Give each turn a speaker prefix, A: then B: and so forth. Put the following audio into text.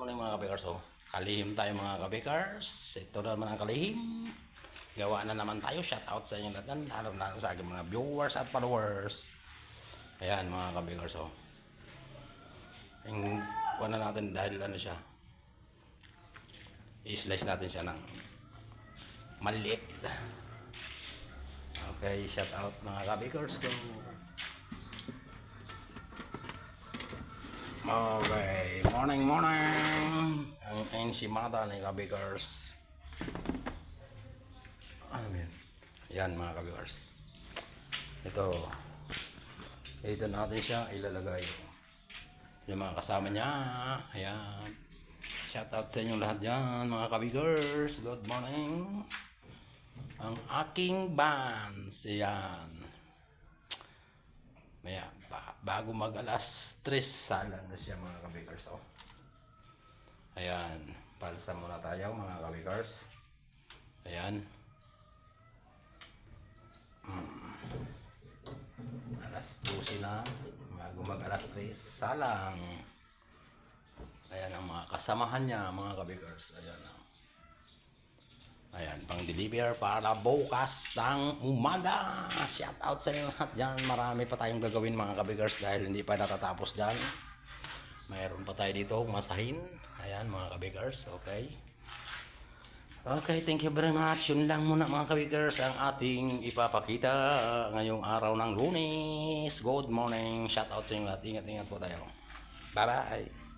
A: morning mga kabikers. Oh. Kalihim tayo mga kabikers. Ito na naman ang kalihim. Gawa na naman tayo. Shout out sa inyo lahat. Lalo na sa aking mga viewers at followers. Ayan mga kabikers. Oh. Yung kuha na natin dahil ano siya. I-slice natin siya ng maliit. Okay, shout out mga kabikers ko. Okay, morning, morning. Ang ensimada ni kabikers. Ano? Yan mga kabikers. Ito. Ito natin siya ilalagay. Yung mga kasama niya. Ayan. Shout out sa inyong lahat dyan mga kabikers. Good morning. Ang aking bands. Ayan. Maya, ba- bago mag alas 3, salang na siya mga kabikers. Oh. Ayan, palsa muna tayo mga kabikers. Ayan. Mm. Alas 12 na, bago mag alas 3, salang. Ayan ang mga kasamahan niya mga kabikers. Ayan ang Ayan, pang deliver para bukas ng umaga. Shout out sa inyo lahat dyan. Marami pa tayong gagawin mga kabigers dahil hindi pa natatapos dyan. Mayroon pa tayo dito masahin. Ayan mga kabigers, okay. Okay, thank you very much. Yun lang muna mga kabigers ang ating ipapakita ngayong araw ng lunes. Good morning. Shout out sa inyo lahat. Ingat-ingat po tayo. Bye-bye.